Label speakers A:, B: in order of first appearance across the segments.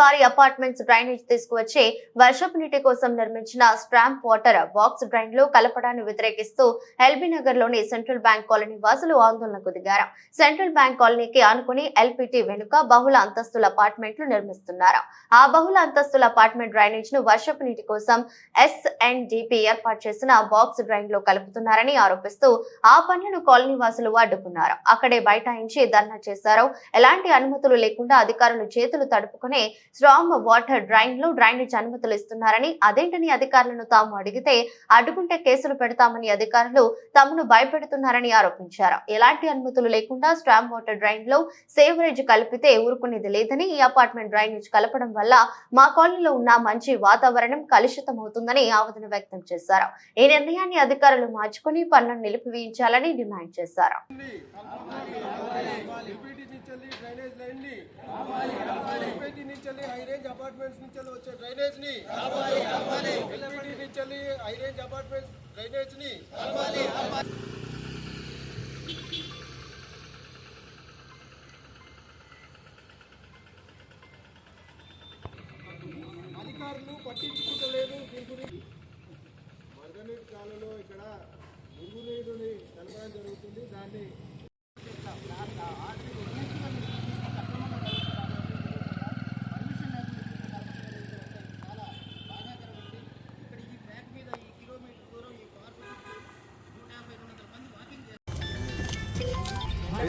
A: భారీ apartments drainage తీసుకువచ్చి వర్షపు నీటి కోసం నిర్మించిన స్ట్రాంప్ వాటర్ బాక్స్ డ్రైన్లో కలపడాన్ని వ్యతిరేకిస్తూ ఎల్బీ నగర్లోని సెంట్రల్ బ్యాంక్ కాలనీ వాసులు ఆందోళనకు దిగారు. సెంట్రల్ బ్యాంక్ కాలనీకి ఆనుకుని ఎల్పిటి వెనుక బహుళ అంతస్తుల అపార్ట్మెంట్లు నిర్మిస్తున్నారు. ఆ బహుళ అంతస్తుల అపార్ట్మెంట్ డ్రైనేజ్ను వర్షపు నీటి కోసం ఎస్ అండ్ ఏర్పాటు చేసిన బాక్స్ డ్రైన్లో కలుపుతున్నారని ఆరోపిస్తూ ఆ పనులను కాలనీ వాసులు అడ్డుకున్నారు. అక్కడే బైఠాయించి ధర్నా చేశారు. ఎలాంటి అనుమతులు లేకుండా అధికారులు చేతులు తడుపుకునే స్ట్రాంగ్ వాటర్ డ్రైన్లో డ్రైనేజ్ అనుమతులు ఇస్తున్నారని అదేంటని అధికారులను తాము అడిగితే అడ్డుకుంటే కేసులు పెడతామని అధికారులు తమను భయపెడుతున్నారని ఆరోపించారు. ఎలాంటి అనుమతులు లేకుండా స్ట్రాంగ్ వాటర్ డ్రైన్లో సేవరేజ్ కలిపితే ఊరుకునేది లేదని ఈ అపార్ట్మెంట్ డ్రైనేజ్ కలపడం వల్ల మా కాలనీలో ఉన్న మంచి వాతావరణం కలుషితమవుతుందని ఆవేదన వ్యక్తం చేశారు. ఈ నిర్ణయాన్ని అధికారులు మార్చుకుని పనులను నిలిపివేయించాలని డిమాండ్ చేశారు.
B: నుంచి డ్రైనేజ్ లైన్ని ఎల్పిటి నుంచి వెళ్ళి హై రేంజ్ అపార్ట్మెంట్స్ నుంచి వచ్చే డ్రైనేజ్ని ఎల్పిటి నుంచి వెళ్ళి హై రేంజ్ అపార్ట్మెంట్స్ డ్రైనేజ్ని అధికారులు పట్టించుకుంటలేదు దీని గురించి. వరద నీటి కాలంలో ఇక్కడ మురుగునీరుని కలపడం జరుగుతుంది. దాన్ని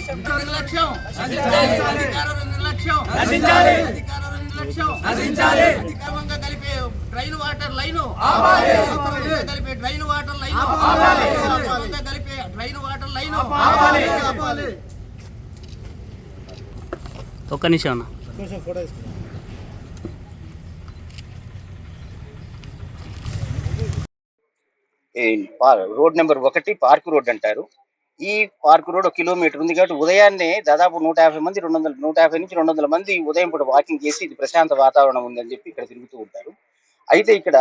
C: నిర్లక్ష్యం. నిర్లక్ష్యం. అధికారంగా కలిపే డ్రైన్ వాటర్ లైన్. కలిపే డ్రైన్ వాటర్ లైన్. కలిపే డ్రైన్ వాటర్ లైన్.
D: ఒక్క నిమిషం
E: రోడ్ నెంబర్ ఒకటి పార్క్ రోడ్ అంటారు. ఈ పార్క్ రోడ్ ఒక కిలోమీటర్ ఉంది కాబట్టి ఉదయాన్నే దాదాపు నూట యాభై మంది రెండు వందల నూట యాభై నుంచి రెండు వందల మంది ఉదయం పూట వాకింగ్ చేసి ఇది ప్రశాంత వాతావరణం ఉందని చెప్పి ఇక్కడ తిరుగుతూ ఉంటారు. అయితే ఇక్కడ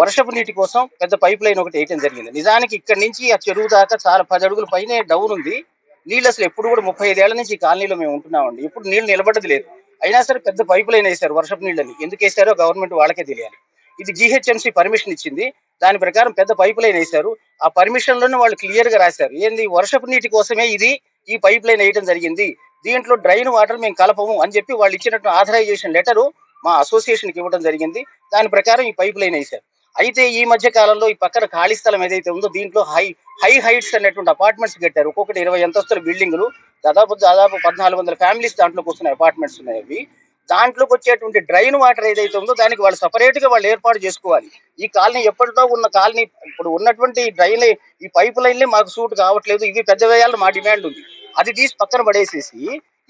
E: వర్షపు నీటి కోసం పెద్ద పైప్ లైన్ ఒకటి వేయటం జరిగింది. నిజానికి ఇక్కడ నుంచి ఆ చెరువు దాకా చాలా పది అడుగుల పైనే డౌన్ ఉంది. నీళ్ళు అసలు ఎప్పుడు కూడా ముప్పై ఐదేళ్ళ నుంచి ఈ కాలనీలో మేము ఉంటున్నామండి. ఇప్పుడు నీళ్ళు నిలబడ్డది లేదు. అయినా సరే పెద్ద పైప్ లైన్ వేశారు వర్షపు నీళ్ళని. ఎందుకు వేశారో గవర్నమెంట్ వాళ్ళకే తెలియాలి. ఇది జిహెచ్ఎంసీ పర్మిషన్ ఇచ్చింది. దాని ప్రకారం పెద్ద పైప్ లైన్ వేశారు. ఆ పర్మిషన్లోనే వాళ్ళు క్లియర్గా రాశారు. ఏంది? వర్షపు నీటి కోసమే ఇది? ఈ పైప్ లైన్ వేయడం జరిగింది. దీంట్లో డ్రైన్ వాటర్ మేము కలపము అని చెప్పి వాళ్ళు ఇచ్చినట్టు ఆథరైజేషన్ లెటర్ మా అసోసియేషన్కి ఇవ్వడం జరిగింది. దాని ప్రకారం ఈ పైప్ లైన్ వేశారు. అయితే ఈ మధ్య కాలంలో ఈ పక్కన ఖాళీ స్థలం ఏదైతే ఉందో దీంట్లో హై హై హైట్స్ అనేటువంటి అపార్ట్మెంట్స్ కట్టారు. ఒక్కొక్కటి ఇరవై అంతస్తుల బిల్డింగులు దాదాపు దాదాపు పద్నాలుగు వందల ఫ్యామిలీస్ దాంట్లోకి వస్తున్నాయి అపార్ట్మెంట్స్ ఉన్నాయి అవి. దాంట్లోకి వచ్చేటువంటి డ్రైన్ వాటర్ ఏదైతే ఉందో దానికి వాళ్ళు సపరేట్గా వాళ్ళు ఏర్పాటు చేసుకోవాలి. ఈ కాలనీ ఎప్పటితో ఉన్న కాలనీ ఇప్పుడు ఉన్నటువంటి డ్రైన్ ఈ పైప్ లైన్లే మాకు సూట్ కావట్లేదు. ఇవి పెద్ద వేయాలని మా డిమాండ్ ఉంది. అది తీసి పక్కన పడేసేసి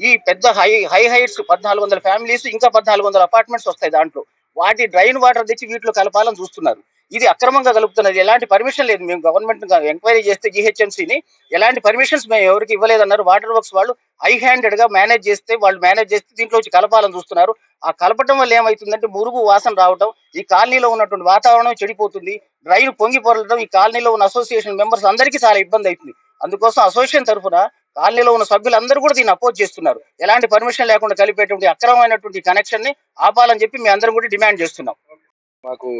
E: ఈ పెద్ద హై హై హైట్స్ పద్నాలుగు వందల ఫ్యామిలీస్ ఇంకా పద్నాలుగు వందల అపార్ట్మెంట్స్ వస్తాయి దాంట్లో. వాటి డ్రైన్ వాటర్ తెచ్చి వీటిలో కలపాలని చూస్తున్నారు. ఇది అక్రమంగా కలుపుతున్నది. ఎలాంటి పర్మిషన్ లేదు. మేము గవర్నమెంట్ ఎంక్వైరీ చేస్తే జిహెచ్ఎంసీని ఎలాంటి పర్మిషన్స్ మేము ఎవరికి ఇవ్వలేదన్నారు. వాటర్ వర్క్స్ వాళ్ళు హై హ్యాండెడ్గా మేనేజ్ చేస్తే వాళ్ళు మేనేజ్ చేస్తే దీంట్లో వచ్చి కలపాలని చూస్తున్నారు. ఆ కలపటం వల్ల ఏమవుతుందంటే మురుగు వాసన రావటం ఈ కాలనీలో ఉన్నటువంటి వాతావరణం చెడిపోతుంది. డ్రైన్ పొంగి పొరలడం ఈ కాలనీలో ఉన్న అసోసియేషన్ మెంబర్స్ అందరికీ చాలా ఇబ్బంది అవుతుంది. అందుకోసం అసోసియేషన్ తరఫున కాలనీలో ఉన్న సభ్యులందరూ కూడా దీన్ని అపోజ్ చేస్తున్నారు. ఎలాంటి పర్మిషన్ లేకుండా కలిపేటువంటి అక్రమమైనటువంటి కనెక్షన్ని ఆపాలని చెప్పి మేము అందరం కూడా డిమాండ్ చేస్తున్నాం.
F: మాకు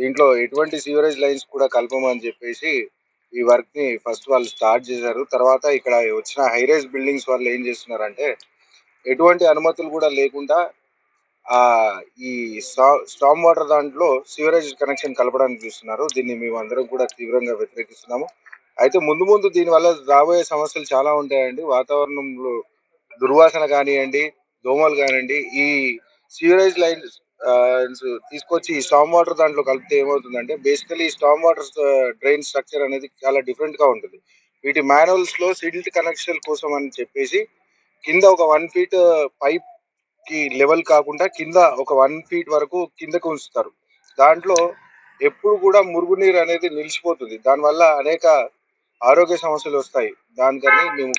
F: దీంట్లో ఎటువంటి సీవరేజ్ లైన్స్ కూడా కలపమని చెప్పేసి ఈ వర్క్ని ఫస్ట్ వాళ్ళు స్టార్ట్ చేశారు. తర్వాత ఇక్కడ వచ్చిన హైరేజ్ బిల్డింగ్స్ వాళ్ళు ఏం చేస్తున్నారంటే ఎటువంటి అనుమతులు కూడా లేకుండా ఆ ఈ స్టామ్ వాటర్ దాంట్లో సీవరేజ్ కనెక్షన్ కలపడానికి చూస్తున్నారు. దీన్ని మేము అందరం కూడా తీవ్రంగా వ్యతిరేకిస్తున్నాము. అయితే ముందు ముందు దీని వల్ల రాబోయే సమస్యలు చాలా ఉంటాయండి. వాతావరణంలో దుర్వాసన కానివ్వండి దోమలు కానివ్వండి ఈ సీవరేజ్ లైన్ తీసుకొచ్చి ఈ స్టామ్ వాటర్ దాంట్లో కలిపితే ఏమవుతుందంటే basically storm water drain structure అనేది చాలా డిఫరెంట్గా ఉంటుంది. వీటి మాన్యువల్స్లో సిల్ట్ కనెక్షన్ కోసం అని చెప్పేసి కింద ఒక వన్ ఫీట్ పైప్కి లెవెల్ కాకుండా కింద ఒక వన్ ఫీట్ వరకు కిందకు ఉంచుతారు. దాంట్లో ఎప్పుడు కూడా మురుగునీరు అనేది నిలిచిపోతుంది. దానివల్ల అనేక ఆరోగ్య సమస్యలు వస్తాయి. దానికని మేము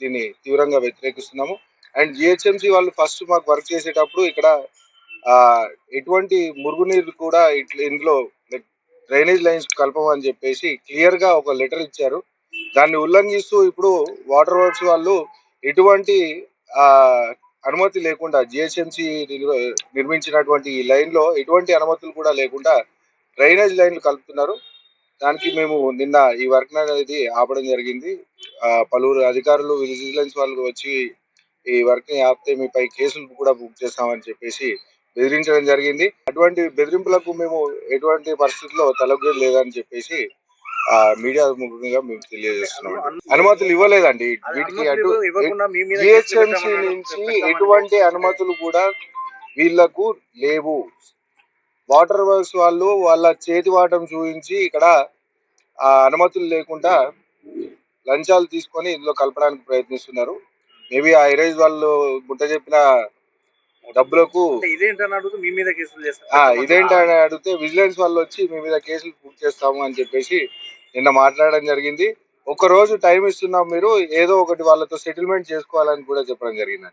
F: దీన్ని తీవ్రంగా వ్యతిరేకిస్తున్నాము. అండ్ జిహెచ్ఎంసి వాళ్ళు ఫస్ట్ మాకు వర్క్ చేసేటప్పుడు ఇక్కడ ఎటువంటి మురుగునీరు కూడా ఇట్లా ఇందులో డ్రైనేజ్ లైన్స్ కలపమని చెప్పేసి క్లియర్గా ఒక లెటర్ ఇచ్చారు. దాన్ని ఉల్లంఘిస్తూ ఇప్పుడు వాటర్ వర్క్స్ వాళ్ళు ఎటువంటి ఆ అనుమతి లేకుండా జిహెచ్ఎంసి నిర్మించినటువంటి ఈ లైన్లో ఎటువంటి అనుమతులు కూడా లేకుండా డ్రైనేజ్ లైన్లు కలుపుతున్నారు. దానికి మేము నిన్న ఈ వర్క్ అనేది ఆపడం జరిగింది. ఆ, పలువురు అధికారులు విజిలెన్స్ వాళ్ళు వచ్చి ఈ వర్క్ని ఆపితే మీపై కేసులు కూడా బుక్ చేస్తామని చెప్పేసి బెదిరించడం జరిగింది. అటువంటి బెదిరింపులకు మేము ఎటువంటి పరిస్థితుల్లో తలగ్గేది లేదని చెప్పేసి ఆ మీడియా ముఖంగా మేము తెలియజేస్తున్నాం. అనుమతులు ఇవ్వలేదండి. వీటికి అటు జిహెచ్ఎంసి నుంచి ఎటువంటి అనుమతులు కూడా వీళ్ళకు లేవు. వాటర్ వర్క్స్ వాళ్ళు వాళ్ళ చేతి వాటం చూపించి ఇక్కడ ఆ అనుమతులు లేకుండా లంచాలు తీసుకొని ఇందులో కలపడానికి ప్రయత్నిస్తున్నారు. మేబీ ఆ ఐరైజ్ వాళ్ళు గుట్ట చెప్పిన డబ్బులకు
D: ఇదేంటని అడుగుతూ మీ మీద కేసులు
F: ఆ, ఇదేంటి అని అడిగితే విజిలెన్స్ వాళ్ళు వచ్చి మీ మీద కేసులు బుక్ చేస్తాము అని చెప్పేసి నిన్న మాట్లాడడం జరిగింది. ఒక రోజు టైం ఇస్తున్నాం మీరు ఏదో ఒకటి వాళ్ళతో సెటిల్మెంట్ చేసుకోవాలని కూడా చెప్పడం జరిగింది